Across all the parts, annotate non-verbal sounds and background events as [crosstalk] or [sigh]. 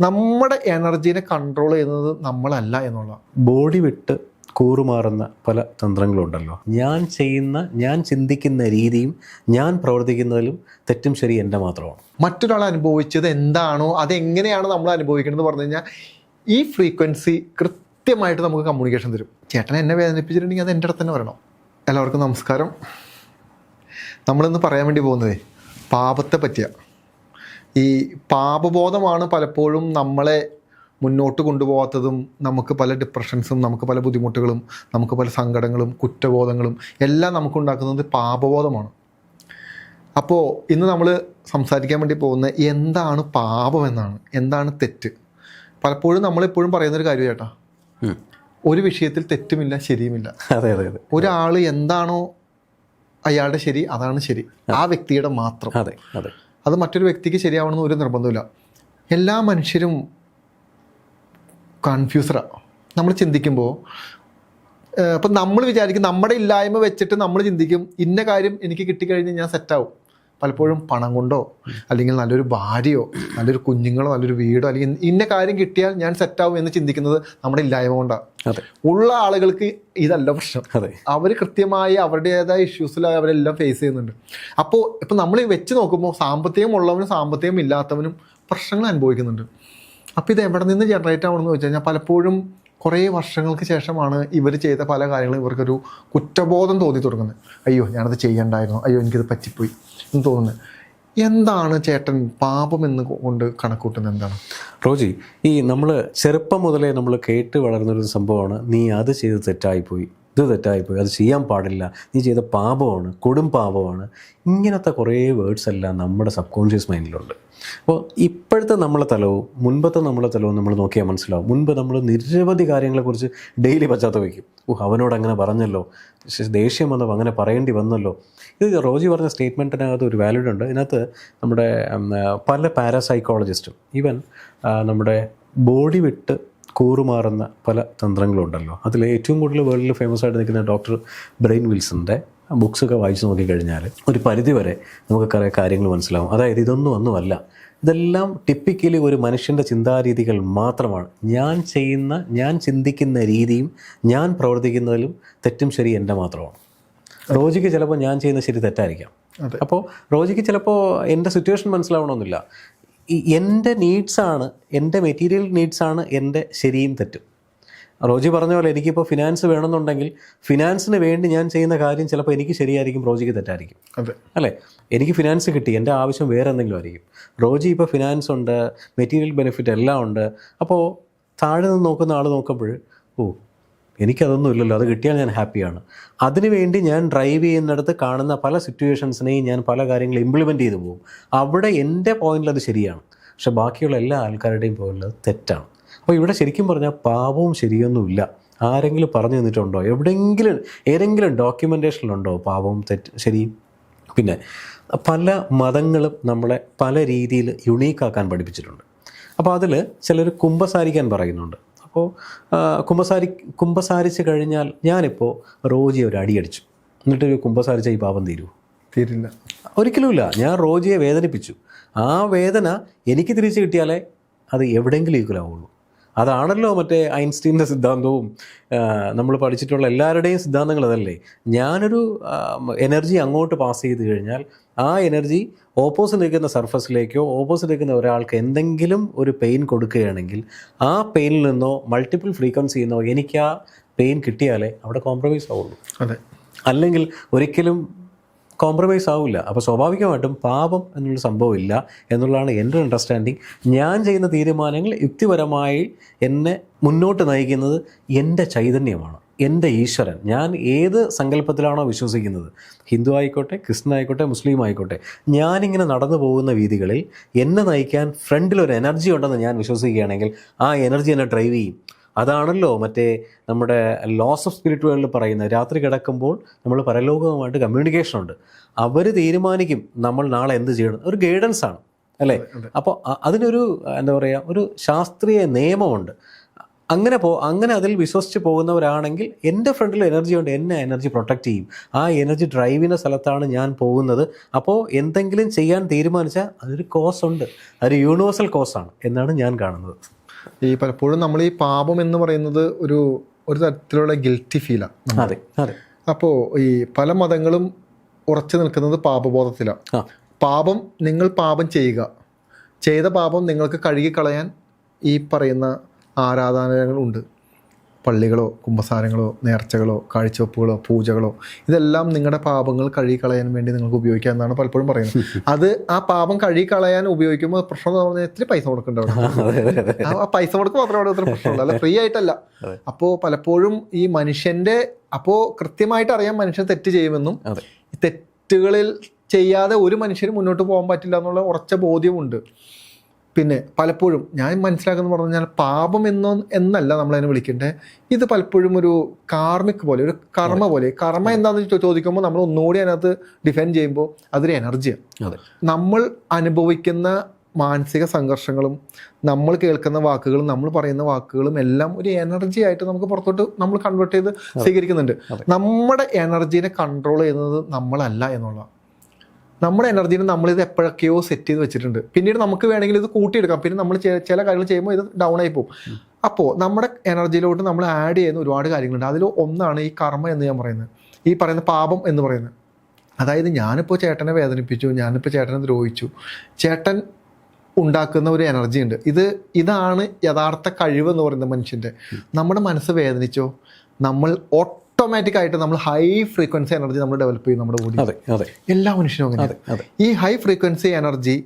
നമ്മുടെ എനർജീനെ കൺട്രോൾ ചെയ്യുന്നത് നമ്മളല്ല എന്നുള്ള. ബോഡി വിട്ട് കൂറുമാറുന്ന പല തന്ത്രങ്ങളുണ്ടല്ലോ. ഞാൻ ചെയ്യുന്ന ഞാൻ ചിന്തിക്കുന്ന രീതിയും ഞാൻ പ്രവർത്തിക്കുന്നതിലും തെറ്റും ശരി എന്റെ മാത്രമാണ്. മറ്റൊരാൾ അനുഭവിച്ചത് എന്താണോ അതെങ്ങനെയാണ് നമ്മൾ അനുഭവിക്കുന്നത് പറഞ്ഞു കഴിഞ്ഞാൽ ഈ ഫ്രീക്വൻസി കൃത്യമായിട്ട് നമുക്ക് കമ്മ്യൂണിക്കേഷൻ തരും. ചേട്ടൻ എന്നെ വേദനിപ്പിച്ചിട്ടുണ്ടെങ്കിൽ അത് എന്റെ അടുത്ത് തന്നെ വരണം എല്ലാവർക്കും നമസ്കാരം. നമ്മളിന്ന് പറയാൻ വേണ്ടി പോകുന്നതേ പാപത്തെ പറ്റിയ. ഈ പാപബോധമാണ് പലപ്പോഴും നമ്മളെ മുന്നോട്ട് കൊണ്ടുപോകാത്തതും നമുക്ക് പല ഡിപ്രഷൻസും നമുക്ക് പല ബുദ്ധിമുട്ടുകളും നമുക്ക് പല സങ്കടങ്ങളും കുറ്റബോധങ്ങളും എല്ലാം നമുക്കുണ്ടാക്കുന്നത് പാപബോധമാണ്. അപ്പോൾ ഇന്ന് നമ്മൾ സംസാരിക്കാൻ വേണ്ടി പോകുന്ന എന്താണ് പാപം എന്നാണ് എന്താണ് തെറ്റ്? പലപ്പോഴും നമ്മളെപ്പോഴും പറയുന്നൊരു കാര്യം ചേട്ടാ. ഒരു വിഷയത്തിൽ തെറ്റുമില്ല ശരിയുമില്ല. അതെ അതെ അതെ. ഒരാൾ എന്താണോ അയാളുടെ ശരി അതാണ് ശരി. ആ വ്യക്തിയുടെ മാത്രം. അതെ അതെ. അത് മറ്റൊരു വ്യക്തിക്ക് ശരിയാവണമെന്ന് ഒരു നിർബന്ധമില്ല എല്ലാ മനുഷ്യരും കൺഫ്യൂസറാണ് നമ്മൾ ചിന്തിക്കുമ്പോൾ ഇപ്പം നമ്മൾ വിചാരിക്കും നമ്മുടെ ഇല്ലായ്മ വെച്ചിട്ട് നമ്മൾ ചിന്തിക്കും ഇന്ന കാര്യം എനിക്ക് കിട്ടിക്കഴിഞ്ഞാൽ ഞാൻ സെറ്റാവും പലപ്പോഴും പണം കൊണ്ടോ അല്ലെങ്കിൽ നല്ലൊരു ഭാര്യയോ നല്ലൊരു കുഞ്ഞുങ്ങളോ നല്ലൊരു വീടോ അല്ലെങ്കിൽ ഇന്ന കാര്യം കിട്ടിയാൽ ഞാൻ സെറ്റാവും എന്ന് ചിന്തിക്കുന്നത് നമ്മുടെ ഇല്ലായ്മ കൊണ്ടാണ് അതെ. ഉള്ള ആളുകൾക്ക് ഇതല്ല പ്രശ്നം. അതെ. അവർ കൃത്യമായി അവരുടേതായ ഇഷ്യൂസിൽ അവരെല്ലാം ഫേസ് ചെയ്യുന്നുണ്ട്. അപ്പോൾ ഇപ്പം നമ്മൾ വെച്ച് നോക്കുമ്പോൾ സാമ്പത്തികം ഉള്ളവനും സാമ്പത്തികം ഇല്ലാത്തവനും പ്രശ്നങ്ങൾ അനുഭവിക്കുന്നുണ്ട്. അപ്പോൾ ഇത് എവിടെ നിന്ന് ജനറേറ്റ് ആവണമെന്ന് വെച്ച് കഴിഞ്ഞാൽ പലപ്പോഴും കുറേ വർഷങ്ങൾക്ക് ശേഷമാണ് ഇവർ ചെയ്ത പല കാര്യങ്ങളും ഇവർക്കൊരു കുറ്റബോധം തോന്നി തുടങ്ങുന്നത്. അയ്യോ ഞാനത് ചെയ്യണ്ടായിരുന്നു. അയ്യോ എനിക്കിത് പറ്റിപ്പോയി. എന്ന് തോന്നുന്നത് എന്താണ് ചേട്ടൻ പാപം എന്ന് കൊണ്ട് കണക്കൂട്ടുന്നത് എന്താണ്? റോജി ഈ നമ്മൾ ചെറുപ്പം മുതലേ നമ്മൾ കേട്ട് വളർന്നൊരു സംഭവമാണ് നീ അത് ചെയ്ത് തെറ്റായിപ്പോയി. ഇത് തെറ്റായിപ്പോയി. അത് ചെയ്യാൻ പാടില്ല. നീ ചെയ്ത പാപമാണ് കൊടും പാപമാണ്. ഇങ്ങനത്തെ കുറേ വേർഡ്സ് എല്ലാം നമ്മുടെ സബ് കോൺഷ്യസ് മൈൻഡിലുണ്ട് അപ്പോൾ ഇപ്പോഴത്തെ നമ്മളെ തലവും മുൻപത്തെ നമ്മളെ തലവും നമ്മൾ നോക്കിയാൽ മനസ്സിലാവും. മുൻപ് നമ്മൾ നിരവധി കാര്യങ്ങളെക്കുറിച്ച് ഡെയിലി പശ്ചാത്തപിക്കും. ഓ അവനോട് അങ്ങനെ പറഞ്ഞല്ലോ. ദേഷ്യം വന്നപ്പോൾ അങ്ങനെ പറയേണ്ടി വന്നല്ലോ. ഇത് റോജി പറഞ്ഞ സ്റ്റേറ്റ്മെന്റിനകത്ത് ഒരു വാല്യൂഡ് ഉണ്ട്. ഇതിനകത്ത് നമ്മുടെ പല പാരാസൈക്കോളജിസ്റ്റും ഈവൻ നമ്മുടെ ബോഡി വിട്ട് കൂറുമാറുന്ന പല തന്ത്രങ്ങളുണ്ടല്ലോ. അതിൽ ഏറ്റവും കൂടുതൽ വേൾഡിൽ ഫേമസ് ആയിട്ട് നിൽക്കുന്ന ഡോക്ടർ ബ്രെയിൻ വിൽസന്റെ ബുക്സൊക്കെ വായിച്ചു നോക്കിക്കഴിഞ്ഞാൽ ഒരു പരിധി വരെ നമുക്ക് കുറേ കാര്യങ്ങൾ മനസ്സിലാവും. അതായത് ഇതൊന്നും ഒന്നുമല്ല. ഇതെല്ലാം ടിപ്പിക്കലി ഒരു മനുഷ്യന്റെ ചിന്താരീതികൾ മാത്രമാണ്. ഞാൻ ചെയ്യുന്ന ഞാൻ ചിന്തിക്കുന്ന രീതിയും ഞാൻ പ്രവർത്തിക്കുന്നതിലും തെറ്റും ശരി എന്റെ മാത്രമാണ്. റോജിക്ക് ചിലപ്പോൾ ഞാൻ ചെയ്യുന്ന ശരി തെറ്റായിരിക്കാം. അപ്പോൾ റോജിക്ക് ചിലപ്പോൾ എന്റെ സിറ്റുവേഷൻ മനസ്സിലാവണമെന്നില്ല. എന്റെ നീഡ്സാണ് എന്റെ മെറ്റീരിയൽ നീഡ്സാണ് എന്റെ ശരിയും തെറ്റും. റോജി പറഞ്ഞ പോലെ എനിക്കിപ്പോൾ ഫിനാൻസ് വേണമെന്നുണ്ടെങ്കിൽ ഫിനാൻസിന് വേണ്ടി ഞാൻ ചെയ്യുന്ന കാര്യം ചിലപ്പോൾ എനിക്ക് ശരിയായിരിക്കും റോജിക്ക് തെറ്റായിരിക്കും. അതെ. അല്ലേ? എനിക്ക് ഫിനാൻസ് കിട്ടി എന്റെ ആവശ്യം വേറെ എന്തെങ്കിലും ആയിരിക്കും. റോജി ഇപ്പോൾ ഫിനാൻസ് ഉണ്ട് മെറ്റീരിയൽ ബെനിഫിറ്റ് എല്ലാം ഉണ്ട്. അപ്പോൾ താഴെ നിന്ന് നോക്കുന്ന ആൾ നോക്കുമ്പോൾ ഓ എനിക്കതൊന്നും ഇല്ലല്ലോ അത് കിട്ടിയാൽ ഞാൻ ഹാപ്പിയാണ് അതിനുവേണ്ടി ഞാൻ ഡ്രൈവ് ചെയ്യുന്നിടത്ത് കാണുന്ന പല സിറ്റുവേഷൻസിനെയും ഞാൻ പല കാര്യങ്ങളും ഇംപ്ലിമെന്റ് ചെയ്തു പോകും. അവിടെ എന്റെ പോയിന്റിൽ അത് ശരിയാണ്. പക്ഷെ ബാക്കിയുള്ള എല്ലാ ആൾക്കാരുടെയും പോയിന്റിൽ അത് തെറ്റാണ്. അപ്പോൾ ഇവിടെ ശരിക്കും പറഞ്ഞാൽ പാപവും ശരിയൊന്നുമില്ല ആരെങ്കിലും പറഞ്ഞു തന്നിട്ടുണ്ടോ? എവിടെയെങ്കിലും ഏതെങ്കിലും ഡോക്യുമെന്റേഷനിലുണ്ടോ പാപവും തെറ്റ് ശരി പിന്നെ പല മതങ്ങളും നമ്മളെ പല രീതിയിൽ യുണീക്കാക്കാൻ പഠിപ്പിച്ചിട്ടുണ്ട്. അപ്പോൾ അതിൽ ചിലർ കുമ്പസാരിക്കാൻ പറയുന്നുണ്ട്. അപ്പോൾ കുമ്പസാരി കുമ്പസാരിച്ച് കഴിഞ്ഞാൽ ഞാനിപ്പോൾ റോജി ഒരു അടിയടിച്ചു എന്നിട്ടൊരു കുമ്പസാരിച്ച ഈ പാപം തീരൂ തീരില്ല. ഒരിക്കലുമില്ല ഞാൻ റോജിയെ വേദനിപ്പിച്ചു. ആ വേദന എനിക്ക് തിരിച്ചു കിട്ടിയാലേ അത് എവിടെയെങ്കിലും ഈക്വൽ ആവുള്ളൂ അതാണല്ലോ മറ്റേ ഐൻസ്റ്റീന്റെ സിദ്ധാന്തവും. നമ്മൾ പഠിച്ചിട്ടുള്ള എല്ലാവരുടെയും സിദ്ധാന്തങ്ങൾ അതല്ലേ? ഞാനൊരു എനർജി അങ്ങോട്ട് പാസ് ചെയ്ത് കഴിഞ്ഞാൽ ആ എനർജി ഓപ്പോസിറ്റ് നിൽക്കുന്ന സർഫസിലേക്കോ ഓപ്പോസിറ്റ് നിൽക്കുന്ന ഒരാൾക്ക് എന്തെങ്കിലും ഒരു പെയിൻ കൊടുക്കുകയാണെങ്കിൽ ആ പെയിനിൽ നിന്നോ മൾട്ടിപ്പിൾ ഫ്രീക്വൻസി നിന്നോ എനിക്ക് ആ പെയിൻ കിട്ടിയാലേ അവിടെ കോംപ്രമൈസ് ആവുള്ളൂ. അതെ. അല്ലെങ്കിൽ ഒരിക്കലും കോംപ്രമൈസ് ആവില്ല അപ്പോൾ സ്വാഭാവികമായിട്ടും പാപം എന്നുള്ള സംഭവമില്ല എന്നുള്ളതാണ് എന്റെ അണ്ടർസ്റ്റാൻഡിങ് ഞാൻ ചെയ്യുന്ന തീരുമാനങ്ങൾ യുക്തിപരമായി എന്നെ മുന്നോട്ട് നയിക്കുന്നത് എന്റെ ചൈതന്യമാണ്. എന്റെ ഈശ്വരൻ. ഞാൻ ഏത് സങ്കല്പത്തിലാണോ വിശ്വസിക്കുന്നത്? ഹിന്ദു ആയിക്കോട്ടെ ക്രിസ്ത്യൻ ആയിക്കോട്ടെ മുസ്ലിം ആയിക്കോട്ടെ. ഞാനിങ്ങനെ നടന്നു പോകുന്ന വീതികളിൽ എന്നെ നയിക്കാൻ ഫ്രണ്ടിൽ ഒരു എനർജി ഉണ്ടെന്ന് ഞാൻ വിശ്വസിക്കുകയാണെങ്കിൽ ആ എനർജി എന്നെ ഡ്രൈവ് ചെയ്യും. അതാണല്ലോ മറ്റേ നമ്മുടെ ലോസ് ഓഫ് സ്പിരിറ്റ് വേൾഡിൽ പറയുന്നത്. രാത്രി കിടക്കുമ്പോൾ നമ്മൾ പരലോകവുമായിട്ട് കമ്മ്യൂണിക്കേഷൻ ഉണ്ട്. അവർ തീരുമാനിക്കും നമ്മൾ നാളെ എന്ത് ചെയ്യണം. ഒരു ഗൈഡൻസ് ആണ് അല്ലേ? അപ്പോൾ അതിനൊരു എന്താ പറയുക ഒരു ശാസ്ത്രീയ നിയമമുണ്ട്. അങ്ങനെ പോ അങ്ങനെ അതിൽ വിശ്വസിച്ച് പോകുന്നവരാണെങ്കിൽ എന്റെ ഫ്രണ്ടിൽ എനർജി ഉണ്ട് എന്നെ എനർജി പ്രൊട്ടക്റ്റ് ചെയ്യും. ആ എനർജി ഡ്രൈവ് ചെയ്യുന്ന സ്ഥലത്താണ് ഞാൻ പോകുന്നത്. അപ്പോൾ എന്തെങ്കിലും ചെയ്യാൻ തീരുമാനിച്ചാൽ അതൊരു കോസ് ഉണ്ട്. അതൊരു യൂണിവേഴ്സൽ കോസാണ് എന്നാണ് ഞാൻ കാണുന്നത്. ഈ പലപ്പോഴും നമ്മൾ ഈ പാപം എന്ന് പറയുന്നത് ഒരു ഒരു തരത്തിലുള്ള ഗിൽറ്റി ഫീലാണ് അതെ അതെ. അപ്പോൾ ഈ പല മതങ്ങളും ഉറച്ചു നിൽക്കുന്നത് പാപബോധത്തിലാണ്. പാപം നിങ്ങൾ പാപം ചെയ്യുക. ചെയ്ത പാപം നിങ്ങൾക്ക് കഴുകിക്കളയാൻ ഈ പറയുന്ന ആരാധനാലയങ്ങളുണ്ട് പള്ളികളോ കുമ്പസാരങ്ങളോ നേർച്ചകളോ കാഴ്ചവെപ്പുകളോ പൂജകളോ ഇതെല്ലാം നിങ്ങളുടെ പാപങ്ങൾ കഴുകിക്കളയാൻ വേണ്ടി നിങ്ങൾക്ക് ഉപയോഗിക്കാം എന്നാണ് പലപ്പോഴും പറയുന്നത്. [laughs] അത് ആ പാപം കഴുകിക്കളയാൻ ഉപയോഗിക്കുമ്പോൾ പ്രശ്നം എന്ന് പറഞ്ഞാൽ ഇത്തിരി പൈസ കൊടുക്കേണ്ടതാണ് [laughs] അതെ ആ പൈസ മുടക്ക് മാത്രമേ അവിടെ ഒത്തിരി പ്രശ്നമുള്ളൂ. അല്ല ഫ്രീ ആയിട്ടല്ല. അപ്പോൾ പലപ്പോഴും ഈ മനുഷ്യന്റെ അപ്പോൾ കൃത്യമായിട്ട് അറിയാം മനുഷ്യൻ തെറ്റ് ചെയ്യുമെന്നും തെറ്റുകളിൽ ചെയ്യാതെ ഒരു മനുഷ്യന് മുന്നോട്ട് പോകാൻ പറ്റില്ല എന്നുള്ള ഉറച്ച ബോധ്യമുണ്ട്. പിന്നെ പലപ്പോഴും ഞാൻ മനസ്സിലാക്കുന്നത് പറഞ്ഞു കഴിഞ്ഞാൽ പാപം എന്നോ എന്നല്ല നമ്മളതിനെ വിളിക്കേണ്ടത് ഇത് പലപ്പോഴും ഒരു കാർമിക് പോലെ ഒരു കർമ്മ പോലെ. കർമ്മ എന്താണെന്ന് ചോദിക്കുമ്പോൾ നമ്മൾ ഒന്നുകൂടി അതിനകത്ത് ഡിഫൈൻ ചെയ്യുമ്പോൾ അതൊരു എനർജിയാണ് നമ്മൾ അനുഭവിക്കുന്ന മാനസിക സംഘർഷങ്ങളും നമ്മൾ കേൾക്കുന്ന വാക്കുകളും നമ്മൾ പറയുന്ന വാക്കുകളും എല്ലാം ഒരു എനർജി ആയിട്ട് നമുക്ക് പുറത്തോട്ട് നമ്മൾ കൺവേർട്ട് ചെയ്ത് സ്വീകരിക്കുന്നുണ്ട്. നമ്മുടെ എനർജീനെ കൺട്രോൾ ചെയ്യുന്നത് നമ്മളല്ല എന്നുള്ളതാണ്. നമ്മുടെ എനർജീനെ നമ്മളിത് എപ്പോഴൊക്കെയോ സെറ്റ് ചെയ്ത് വെച്ചിട്ടുണ്ട്. പിന്നീട് നമുക്ക് വേണമെങ്കിൽ ഇത് കൂട്ടിയെടുക്കാം. പിന്നെ നമ്മൾ ചില കാര്യങ്ങൾ ചെയ്യുമ്പോൾ ഇത് ഡൗൺ ആയി പോകും. അപ്പോൾ നമ്മുടെ എനർജിയിലോട്ട് നമ്മൾ ആഡ് ചെയ്യുന്ന ഒരുപാട് കാര്യങ്ങളുണ്ട്. അതിൽ ഒന്നാണ് ഈ കർമ്മ എന്ന് ഞാൻ പറയുന്നത്. ഈ പറയുന്ന പാപം എന്ന് പറയുന്നത്. അതായത് ഞാനിപ്പോൾ ചേട്ടനെ വേദനിപ്പിച്ചു ഞാനിപ്പോൾ ചേട്ടനെ ദ്രോഹിച്ചു. ചേട്ടൻ ഉണ്ടാക്കുന്ന ഒരു എനർജി ഉണ്ട്. ഇത് ഇതാണ് യഥാർത്ഥ കഴിവ് എന്ന് പറയുന്നത് മനുഷ്യന്റെ നമ്മുടെ മനസ്സ് വേദനിച്ചോ? നമ്മൾ ഓട്ടോമാറ്റിക് ആയിട്ട് നമ്മൾ ഹൈ ഫ്രീക്വൻസി എനർജി നമ്മൾ ഡെവലപ്പ് ചെയ്യും നമ്മുടെ ബോഡി അതെ അതെ. എല്ലാ മനുഷ്യനും അങ്ങനെ ഈ ഹൈ ഫ്രീക്വൻസി എനർജി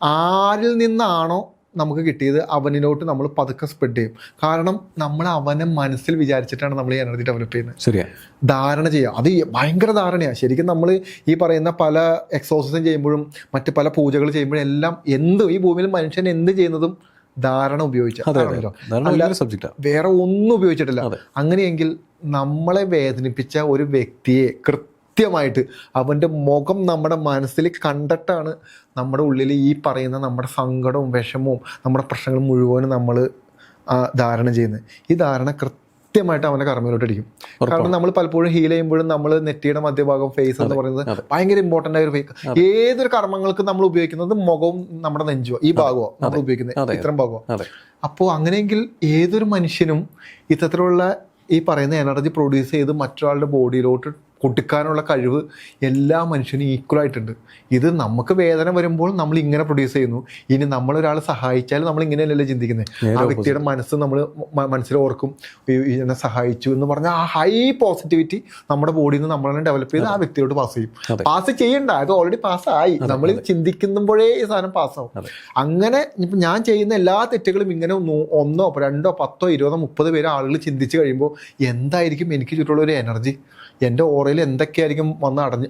ആരിൽ നിന്നാണോ നമുക്ക് കിട്ടിയത് അവനിലോട്ട് നമ്മൾ പതുക്കെ സ്പ്രെഡ് ചെയ്യും. കാരണം നമ്മൾ അവനെ മനസ്സിൽ വിചാരിച്ചിട്ടാണ് നമ്മൾ ഈ എനർജി ഡെവലപ്പ് ചെയ്യുന്നത്. ശരിയാണ് ധാരണ ചെയ്യുക. അത് ഭയങ്കര ധാരണയാണ് ശരിക്കും നമ്മൾ ഈ പറയുന്ന പല എക്സോസൈസും ചെയ്യുമ്പോഴും മറ്റ് പല പൂജകൾ ചെയ്യുമ്പോഴും എല്ലാം എന്ത് ഈ ഭൂമിയിൽ മനുഷ്യൻ എന്ത് ചെയ്യുന്നതും ധാരണ വലിയൊരു വേറെ ഒന്നും ഉപയോഗിച്ചിട്ടില്ല. അങ്ങനെയെങ്കിൽ നമ്മളെ വേദനിപ്പിച്ച ഒരു വ്യക്തിയെ കൃത്യമായിട്ട് അവന്റെ മുഖം നമ്മുടെ മനസ്സിൽ കണ്ടിട്ടാണ് നമ്മുടെ ഉള്ളിൽ ഈ പറയുന്ന നമ്മുടെ സങ്കടവും വിഷമവും നമ്മുടെ പ്രശ്നങ്ങളും മുഴുവനും നമ്മൾ ധാരണ ചെയ്യുന്നത്. ഈ ധാരണ കൃത്യമായിട്ട് അവന്റെ കർമ്മയിലോട്ട് അടിക്കും കാരണം നമ്മൾ പലപ്പോഴും ഹീൽ ചെയ്യുമ്പോഴും നമ്മൾ നെറ്റിയുടെ മധ്യഭാഗം ഫേസ് എന്ന് പറയുന്നത്. ഭയങ്കര ഇമ്പോർട്ടന്റ് ആയ ഒരു ഫേസ് ഏതൊരു കർമ്മങ്ങൾക്ക് നമ്മൾ ഉപയോഗിക്കുന്നത് മുഖവും നമ്മുടെ നെഞ്ചോ ഈ ഭാഗമോ നമ്മൾ ഉപയോഗിക്കുന്നത്. ഇത്തരം ഭാഗമോ. അപ്പോൾ അങ്ങനെയെങ്കിൽ ഏതൊരു മനുഷ്യനും ഇത്തരത്തിലുള്ള ഈ പറയുന്ന എനർജി പ്രൊഡ്യൂസ് ചെയ്ത് മറ്റൊരാളുടെ ബോഡിയിലോട്ട് കൊടുക്കാനുള്ള കഴിവ് എല്ലാ മനുഷ്യനും ഈക്വൽ ആയിട്ടുണ്ട്. ഇത് നമുക്ക് വേദന വരുമ്പോൾ നമ്മൾ ഇങ്ങനെ പ്രൊഡ്യൂസ് ചെയ്യുന്നു. ഇനി നമ്മൾ ഒരാളെ സഹായിച്ചാൽ നമ്മൾ ഇങ്ങനെയല്ലല്ലോ ചിന്തിക്കുന്നത്. ആ വ്യക്തിയുടെ മനസ്സ് നമ്മൾ മനസ്സിൽ ഓർക്കും. എന്നെ സഹായിച്ചു എന്ന് പറഞ്ഞാൽ ആ ഹൈ പോസിറ്റിവിറ്റി നമ്മുടെ ബോഡിയിൽ നിന്ന് നമ്മളെ ഡെവലപ്പ് ചെയ്ത് ആ വ്യക്തിയോട് പാസ് ചെയ്യും. പാസ് ചെയ്യണ്ട. അത് ഓൾറെഡി പാസ്സായി നമ്മൾ ചിന്തിക്കുമ്പോഴേ ഈ സാധനം പാസ്സാവും. അങ്ങനെ ഇപ്പം ഞാൻ ചെയ്യുന്ന എല്ലാ തെറ്റുകളും ഇങ്ങനെ ഒന്നോ രണ്ടോ പത്തോ ഇരുപതോ മുപ്പത് പേര് ആളുകൾ ചിന്തിച്ച് കഴിയുമ്പോൾ എന്തായിരിക്കും എനിക്ക് ചുറ്റുള്ള ഒരു എനർജി എന്റെ ഓറയിൽ എന്തൊക്കെയായിരിക്കും വന്ന് അടഞ്ഞ്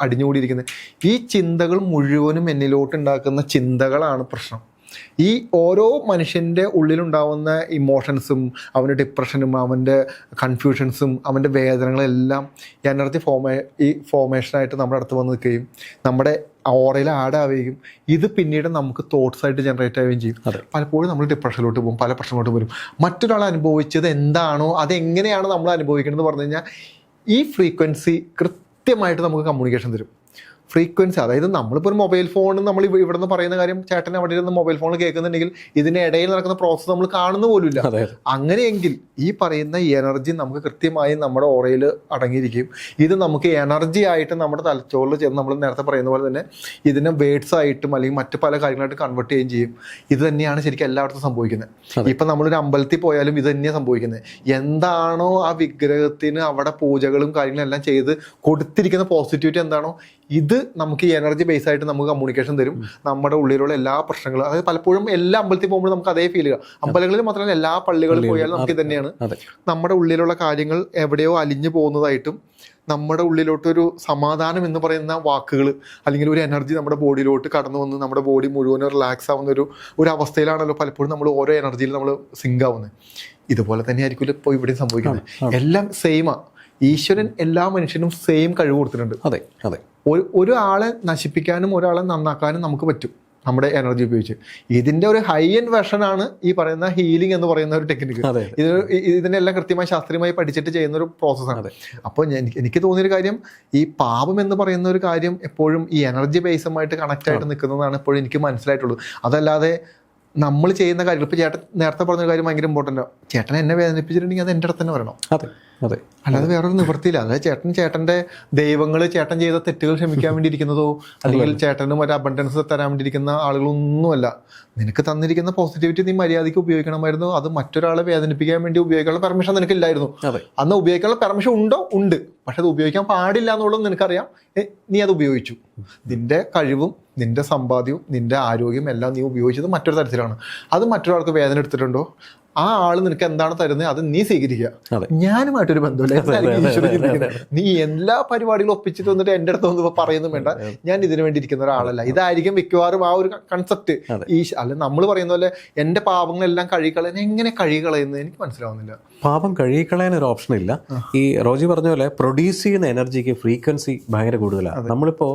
അടിഞ്ഞുകൂടിയിരിക്കുന്നത്? ഈ ചിന്തകൾ മുഴുവനും എന്നിലോട്ട് ഉണ്ടാക്കുന്ന ചിന്തകളാണ് പ്രശ്നം. ഈ ഓരോ മനുഷ്യന്റെ ഉള്ളിലുണ്ടാവുന്ന ഇമോഷൻസും അവന്റെ ഡിപ്രഷനും അവന്റെ കൺഫ്യൂഷൻസും അവന്റെ വേദനകളെല്ലാം എനർജി ഫോമേ ഈ ഫോമേഷനായിട്ട് നമ്മുടെ അടുത്ത് വന്ന് നിൽക്കുകയും നമ്മുടെ ഓറയിൽ ആഡ് ആവുകയും ഇത് പിന്നീട് നമുക്ക് തോട്ട്സ് ആയിട്ട് ജനറേറ്റ് ആവുകയും ചെയ്യും. പലപ്പോഴും നമ്മൾ ഡിപ്രഷനിലോട്ട് പോകും പല പ്രശ്നങ്ങളോട്ട് വരും. മറ്റൊരാൾ അനുഭവിച്ചത് എന്താണോ അതെങ്ങനെയാണ് നമ്മൾ അനുഭവിക്കുന്നത് പറഞ്ഞു കഴിഞ്ഞാൽ ഈ ഫ്രീക്വൻസി കൃത്യമായിട്ട് നമുക്ക് കമ്മ്യൂണിക്കേഷൻ തരും. ഫ്രീക്വൻസി അതായത് നമ്മളിപ്പോൾ ഒരു മൊബൈൽ ഫോൺ നമ്മൾ ഇവ- ഇവിടെ നിന്ന് പറയുന്ന കാര്യം ചേട്ടൻ അവിടെ ഇരുന്ന് മൊബൈൽ ഫോൺ കേൾക്കുന്നുണ്ടെങ്കിൽ ഇതിന് ഇടയിൽ നടക്കുന്ന പ്രോസസ്സ് നമ്മൾ കാണുന്ന പോലുമില്ല. അങ്ങനെയെങ്കിൽ ഈ പറയുന്ന എനർജി നമുക്ക് കൃത്യമായി നമ്മുടെ ഓറയിൽ അടങ്ങിയിരിക്കും. ഇത് നമുക്ക് എനർജി ആയിട്ട് നമ്മുടെ തലച്ചോറിൽ ചെന്ന് നമ്മൾ നേരത്തെ പറയുന്ന പോലെ തന്നെ ഇതിനെ വേർഡ്സ് ആയിട്ടും അല്ലെങ്കിൽ മറ്റു പല കാര്യങ്ങളായിട്ട് കൺവേർട്ട് ചെയ്യുകയും ചെയ്യും. ഇത് തന്നെയാണ് ശരിക്കും എല്ലായിടത്തും സംഭവിക്കുന്നത്. ഇപ്പം നമ്മളൊരു അമ്പലത്തിൽ പോയാലും ഇത് തന്നെയാണ് സംഭവിക്കുന്നത്. എന്താണോ ആ വിഗ്രഹത്തിന് അവിടെ പൂജകളും കാര്യങ്ങളും എല്ലാം ചെയ്ത് കൊടുത്തിരിക്കുന്ന പോസിറ്റിവിറ്റി എന്താണോ ഇത് നമുക്ക് ഈ എനർജി ബേസ് ആയിട്ട് നമുക്ക് കമ്മ്യൂണിക്കേഷൻ തരും. നമ്മുടെ ഉള്ളിലുള്ള എല്ലാ പ്രശ്നങ്ങളും. അതായത് പലപ്പോഴും എല്ലാ അമ്പലത്തിൽ പോകുമ്പോൾ നമുക്ക് അതേ ഫീൽ ചെയ്യുക അമ്പലങ്ങളിൽ മാത്രമല്ല എല്ലാ പള്ളികളിൽ പോയാലും നമുക്ക് തന്നെയാണ് നമ്മുടെ ഉള്ളിലുള്ള കാര്യങ്ങൾ എവിടെയോ അലിഞ്ഞു പോകുന്നതായിട്ടും നമ്മുടെ ഉള്ളിലോട്ടൊരു സമാധാനം എന്ന് പറയുന്ന വാക്കുകൾ അല്ലെങ്കിൽ ഒരു എനർജി നമ്മുടെ ബോഡിയിലോട്ട് കടന്നു വന്ന് നമ്മുടെ ബോഡി മുഴുവൻ റിലാക്സ് ആവുന്ന ഒരു ഒരു അവസ്ഥയിലാണല്ലോ പലപ്പോഴും നമ്മൾ ഓരോ എനർജിയിൽ നമ്മൾ സിങ്ക് ആവുന്നത്. ഇതുപോലെ തന്നെ ആയിരിക്കും ഇപ്പോൾ ഇവിടെ സംഭവിക്കുന്നത് എല്ലാം സെയിമാ ഈശ്വരൻ എല്ലാ മനുഷ്യനും സെയിം കഴിവ് കൊടുത്തിട്ടുണ്ട്. അതെ അതെ. ഒരു ഒരാളെ നശിപ്പിക്കാനും ഒരാളെ നന്നാക്കാനും നമുക്ക് പറ്റും നമ്മുടെ എനർജി ഉപയോഗിച്ച്. ഇതിന്റെ ഒരു ഹൈ എൻഡ് വെർഷൻ ആണ് ഈ പറയുന്ന ഹീലിംഗ് എന്ന് പറയുന്ന ഒരു ടെക്നിക്ക് ഇത് ഇതിനെല്ലാം കൃത്യമായി ശാസ്ത്രീയമായി പഠിച്ചിട്ട് ചെയ്യുന്ന ഒരു പ്രോസസ്സാണ് അതെ. അപ്പോൾ എനിക്ക് തോന്നിയൊരു കാര്യം ഈ പാപം എന്ന് പറയുന്ന ഒരു കാര്യം എപ്പോഴും ഈ എനർജി ബേസുമായിട്ട് കണക്റ്റ് ആയിട്ട് നിൽക്കുന്നതാണ് എപ്പോഴും എനിക്ക് മനസ്സിലായിട്ടുള്ളത്. അതല്ലാതെ നമ്മൾ ചെയ്യുന്ന കാര്യം ഇപ്പോൾ ചേട്ടൻ നേരത്തെ പറഞ്ഞ കാര്യം ഭയങ്കര ഇമ്പോർട്ടന്റ് ചേട്ടൻ എന്നെ വേദനിപ്പിച്ചിട്ടുണ്ടെങ്കിൽ അത് എന്റെ അടുത്ത് തന്നെ വരണം. അതെ അതെ. അല്ലാതെ വേറൊരു നിവൃത്തിയില്ല. അതായത് ചേട്ടൻ ചേട്ടന്റെ ദൈവങ്ങൾ ചേട്ടൻ ചെയ്ത തെറ്റുകൾ ക്ഷമിക്കാൻ വേണ്ടി ഇരിക്കുന്നതോ അല്ലെങ്കിൽ ചേട്ടനും ഒരു അബണ്ടൻസ് തരാൻ വേണ്ടിയിരിക്കുന്ന ആളുകളൊന്നുമല്ല. നിനക്ക് തന്നിരിക്കുന്ന പോസിറ്റിവിറ്റി നീ മര്യാദയ്ക്ക് ഉപയോഗിക്കണമായിരുന്നു. അത് മറ്റൊരാളെ വേദനിപ്പിക്കാൻ വേണ്ടി ഉപയോഗിക്കാനുള്ള പെർമിഷൻ നിനക്കില്ലായിരുന്നു അന്ന് ഉപയോഗിക്കാനുള്ള പെർമിഷൻ ഉണ്ടോ? ഉണ്ട്. പക്ഷെ അത് ഉപയോഗിക്കാൻ പാടില്ല എന്നുള്ളത് നിനക്കറിയാം. നീ അത് ഉപയോഗിച്ചു. നിന്റെ കഴിവും നിന്റെ സമ്പാദ്യവും നിന്റെ ആരോഗ്യം എല്ലാം നീ ഉപയോഗിച്ചത് മറ്റൊരു തരത്തിലാണ്. അത് മറ്റൊരാൾക്ക് വേദന എടുത്തിട്ടുണ്ടോ? ആ ആൾ നിനക്ക് എന്താണ് തരുന്നത് അത് നീ സ്വീകരിക്കുക. ഞാനുമായിട്ടൊരു ബന്ധമില്ല. നീ എല്ലാ പരിപാടികളും ഒപ്പിച്ചിട്ട് വന്നിട്ട് എന്റെ അടുത്ത് ഒന്ന് പറയുന്നു വേണ്ട. ഞാൻ ഇതിനു വേണ്ടി ഇരിക്കുന്ന ഒരാളല്ല. ഇതായിരിക്കും മിക്കവാറും ആ ഒരു കൺസെപ്റ്റ് ഈ അല്ല നമ്മൾ പറയുന്ന പോലെ എന്റെ പാപങ്ങളെല്ലാം കഴുകിക്കളയാൻ എങ്ങനെ കഴുകിക്കളയുന്നത് എനിക്ക് മനസ്സിലാവുന്നില്ല. പാപം കഴുകിക്കളയാൻ ഒരു ഓപ്ഷൻ ഇല്ല. ഈ റോജി പറഞ്ഞ പോലെ പ്രൊഡ്യൂസ് ചെയ്യുന്ന എനർജിക്ക് ഫ്രീക്വൻസി ഭയങ്കര കൂടുതലാണ് നമ്മളിപ്പോ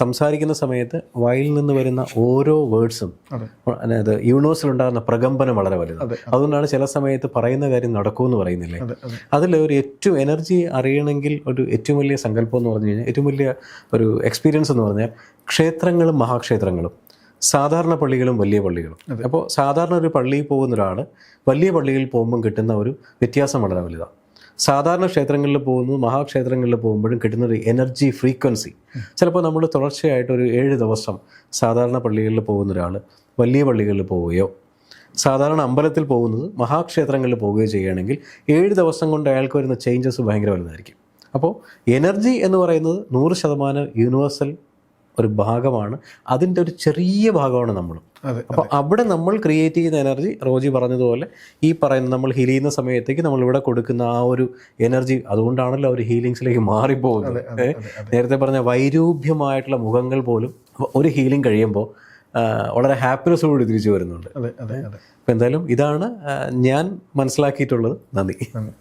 സംസാരിക്കുന്ന സമയത്ത് വായിൽ നിന്ന് വരുന്ന ഓരോ വേർഡ്സും അതായത് യൂണിവേഴ്സിൽ ഉണ്ടാകുന്ന പ്രകമ്പനം വളരെ വലുതാണ്. അതെ. അതുകൊണ്ടാണ് ചില സമയത്ത് പറയുന്ന കാര്യം നടക്കുമെന്ന് പറയുന്നില്ലേ? അതെ അതെ. അതിൽ ഒരു ഏറ്റവും എനർജി അറിയണമെങ്കിൽ ഒരു ഏറ്റവും വലിയ സങ്കല്പം എന്ന് പറഞ്ഞു കഴിഞ്ഞാൽ ഏറ്റവും വലിയ ഒരു എക്സ്പീരിയൻസ് എന്ന് പറഞ്ഞാൽ ക്ഷേത്രങ്ങളും മഹാക്ഷേത്രങ്ങളും സാധാരണ പള്ളികളും വലിയ പള്ളികളും. അപ്പോൾ സാധാരണ ഒരു പള്ളിയിൽ പോകുന്ന ഒരാൾ വലിയ പള്ളിയിൽ പോകുമ്പോൾ കിട്ടുന്ന ഒരു വ്യത്യാസം വളരെ വലുതാണ്. സാധാരണ ക്ഷേത്രങ്ങളിൽ പോകുന്നു മഹാക്ഷേത്രങ്ങളിൽ പോകുമ്പോഴും കിട്ടുന്ന ഒരു എനർജി ഫ്രീക്വൻസി. ചിലപ്പോൾ നമ്മൾ തുടർച്ചയായിട്ട് ഒരു ഏഴ് ദിവസം സാധാരണ പള്ളികളിൽ പോകുന്ന ഒരാൾ വലിയ പള്ളികളിൽ പോവുകയോ സാധാരണ അമ്പലത്തിൽ പോകുന്നത് മഹാക്ഷേത്രങ്ങളിൽ പോവുകയോ ചെയ്യുകയാണെങ്കിൽ ഏഴ് ദിവസം കൊണ്ട് അയാൾക്ക് വരുന്ന ചേഞ്ചസ് ഭയങ്കര വലുതായിരിക്കും. അപ്പോൾ എനർജി എന്ന് പറയുന്നത് നൂറ് ശതമാനം യൂണിവേഴ്സൽ ഒരു ഭാഗമാണ്. അതിന്റെ ഒരു ചെറിയ ഭാഗമാണ് നമ്മൾ അപ്പോൾ അവിടെ നമ്മൾ ക്രിയേറ്റ് ചെയ്യുന്ന എനർജി റോജി പറഞ്ഞതുപോലെ ഈ പറയുന്ന നമ്മൾ ഹീൽ ചെയ്യുന്ന സമയത്തേക്ക് നമ്മൾ ഇവിടെ കൊടുക്കുന്ന ആ ഒരു എനർജി അതുകൊണ്ടാണല്ലോ അവർ ഹീലിങ്സിലേക്ക് മാറിപ്പോകുന്നത്. നേരത്തെ പറഞ്ഞ വൈരൂപ്യമായിട്ടുള്ള മുഖങ്ങൾ പോലും ഒരു ഹീലിംഗ് കഴിയുമ്പോൾ വളരെ കൂടി തിരിച്ചു വരുന്നുണ്ട്. അതെ അതെ അതെ. അപ്പം എന്തായാലും ഇതാണ് ഞാൻ മനസ്സിലാക്കിയിട്ടുള്ളത്. നന്ദി. നന്ദി.